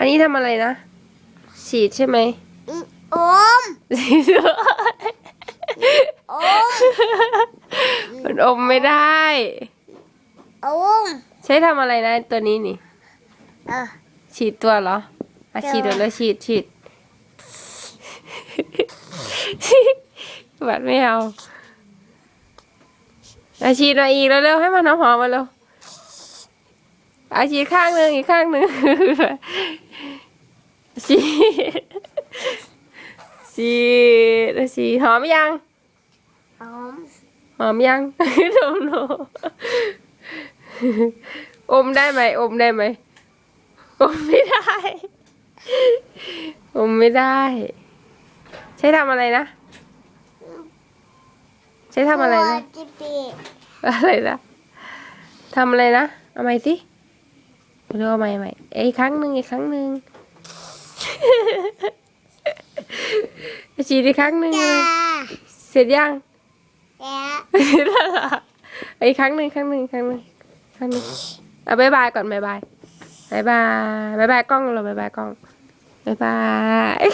อันนี้ทำอะไรนะ ฉีดใช่ไหมอืมอมฉีดอมมันอมไม่ได้อมใช้ทำอะไรนะตัวนี้นี่เออฉีดตัวเหรออะตัวฉีดแล้วฉีดฉีดบัดไม่เอาอาฉีดมาอีกแล้วเร็วๆให้มันหอมๆมาเร็ว อาฉีดข้างหนึ่งอีกข้างหนึ่งฉีดฉีดฉีดหอมยังอม หอมยังโนโนอมได้ไหมอมได้ไหมอมไม่ได้ อมไม่ได้ ใช้ทำอะไรนะ ใช้ทำอะไรนะจิปีอะไรนะทำอะไรนะ เอาใหม่สิ เรียกว่าใหม่ใหม่เอ้ยอีกครั้งหนึ่งอีกครั้งหนึ่งฉีดอีกครั้งหนึ่งจ้าเสร็จยังแล้วเสร็จแล้วเหรอเอาอีกครั้งหนึ่งครั้งหนึ่งครั้งหนึ่งครั้งหนึ่งเอาบายบายก่อนบายบายบายบายบายบายกล้องเราบายบายกล้องบายบาย